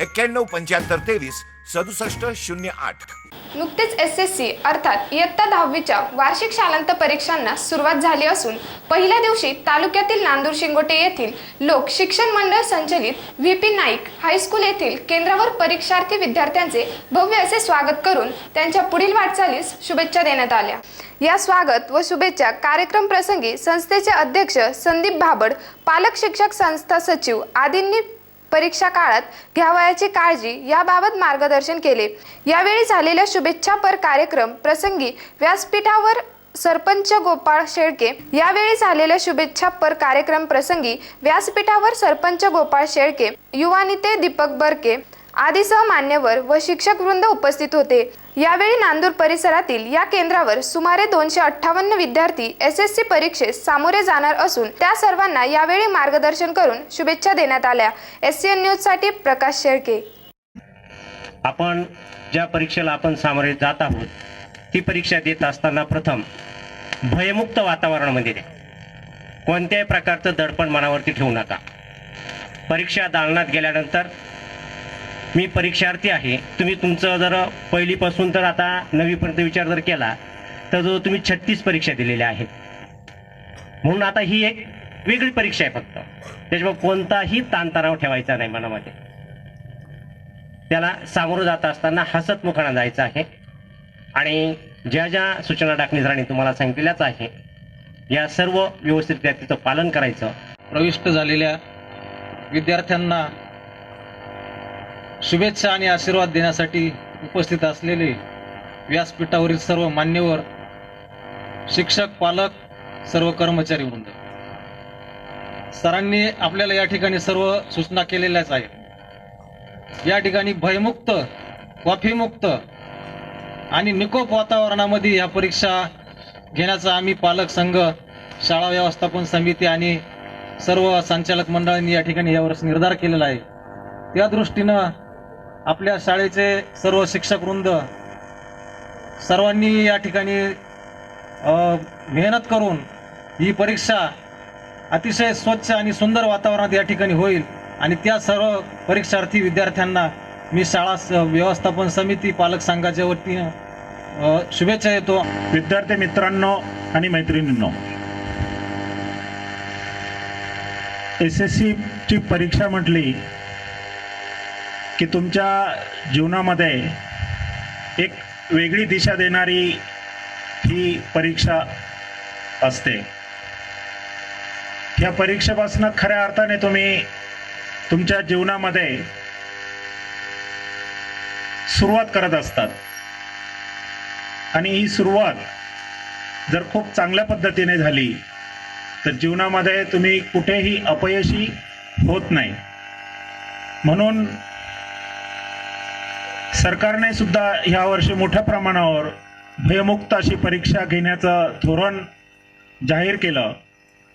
एक्क्याण्णव पंच्याहत्तर तेवीस सदुसष्ट शून्य आठ. नुकतेच एस एस सी अर्थात इयत्ता दहावीच्या वार्षिक शालांत परीक्षांना सुरुवात झाली असून पहिल्या दिवशी तालुक्यातील नांदूर शिंगोटे येथील लोक शिक्षण मंडळ संचलित व्ही पी नाईक हायस्कूल येथील केंद्रावर परीक्षार्थी विद्यार्थ्यांचे भव्य असे स्वागत करून त्यांच्या पुढील वाटचालीस शुभेच्छा देण्यात आल्या. या स्वागत व शुभेच्छा कार्यक्रम प्रसंगी संस्थेचे अध्यक्ष संदीप भाबड पालक शिक्षक संस्था सचिव आदींनी परीक्षा काळात घ्यावयाची काळजी याबाबत मार्गदर्शन केले. यावेळी झालेल्या शुभेच्छापर कार्यक्रम प्रसंगी व्यासपीठावर सरपंच गोपाळ शेळके यावेळी झालेल्या शुभेच्छापर कार्यक्रम प्रसंगी व्यासपीठावर सरपंच गोपाळ शेळके युवा नेते दीपक बर्के आदीसह मान्यवर व शिक्षक वृंद उपस्थित होते. यावेळी नांदूर परिसरातील या केंद्रावर सुमारे दोनशे अठ्ठावन्न विद्यार्थी एस एस सी परीक्षेस सामोरे जाणार असून त्या सर्वांना यावेळी मार्गदर्शन करून शुभेच्छा देण्यात आल्या. एस सी एन न्यूजसाठी प्रकाश शेळके. आपण ज्या परीक्षेला आपण सामोरे जात आहोत ती परीक्षा देत असताना प्रथम भयमुक्त वातावरणामध्ये द्या. कोणत्याही प्रकारचं दडपण मनावरती ठेवू नका. परीक्षा दालनात गेल्यानंतर मी परीक्षार्थी आहे. तुम्ही तुमचं जर पहिलीपासून तर आता नवीपर्यंत विचार जर केला तर जो तुम्ही छत्तीस परीक्षा दिलेल्या आहेत. म्हणून आता ही एक वेगळी परीक्षा आहे फक्त. त्याच्यामुळे कोणताही ताणतणाव ठेवायचा नाही मनामध्ये. त्याला सामोरं जात असताना हसत मुखाना जायचं आहे. आणि ज्या ज्या सूचना डाकणीसरांनी तुम्हाला सांगितलेल्याच आहे या सर्व व्यवस्थित तिचं पालन करायचं. प्रविष्ट झालेल्या विद्यार्थ्यांना शुभेच्छा आणि आशीर्वाद देण्यासाठी उपस्थित असलेले व्यासपीठावरील सर्व मान्यवर शिक्षक पालक सर्व कर्मचारी वृंद. सरांनी आपल्याला या ठिकाणी सर्व सूचना केलेल्याच आहेत. या ठिकाणी भयमुक्त कॉफीमुक्त आणि निकोप वातावरणामध्ये या परीक्षा घेण्याचा आम्ही पालक संघ शाळा व्यवस्थापन समिती आणि सर्व संचालक मंडळांनी या ठिकाणी यावरच निर्धार केलेला आहे. त्या दृष्टीनं आपल्या शाळेचे सर्व शिक्षक वृंद सर्वांनी या ठिकाणी मेहनत करून ही परीक्षा अतिशय स्वच्छ आणि सुंदर वातावरणात या ठिकाणी होईल आणि त्या सर्व परीक्षार्थी विद्यार्थ्यांना मी शाळा व्यवस्थापन समिती पालक संघाच्या वतीनं शुभेच्छा येतो विद्यार्थी मित्रांनो आणि मैत्रिणींनो एस एस ची परीक्षा म्हटली की तुमच्या जीवनामध्ये एक वेगळी दिशा देणारी ही परीक्षा असते. ह्या परीक्षेपासून खऱ्या अर्थाने तुम्ही तुमच्या जीवनामध्ये सुरुवात करत असतात. आणि ही सुरुवात जर खूप चांगल्या पद्धतीने झाली तर जीवनामध्ये तुम्ही कुठेही अपयशी होत नाही. म्हणून सरकारने सुद्धा ह्या वर्षी मोठ्या प्रमाणावर भयमुक्त अशी परीक्षा घेण्याचं धोरण जाहीर केलं.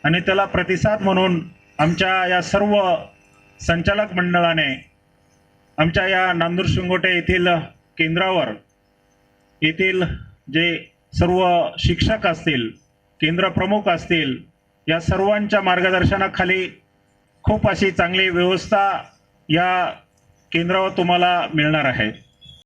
आणि त्याला प्रतिसाद म्हणून आमच्या या सर्व संचालक मंडळाने आमच्या या नांदूर शिंगोटे येथील केंद्रावर येथील जे सर्व शिक्षक असतील केंद्र प्रमुख असतील या सर्वांच्या मार्गदर्शनाखाली खूप अशी चांगली व्यवस्था या केंद्रावर तुम्हाला मिळणार आहे.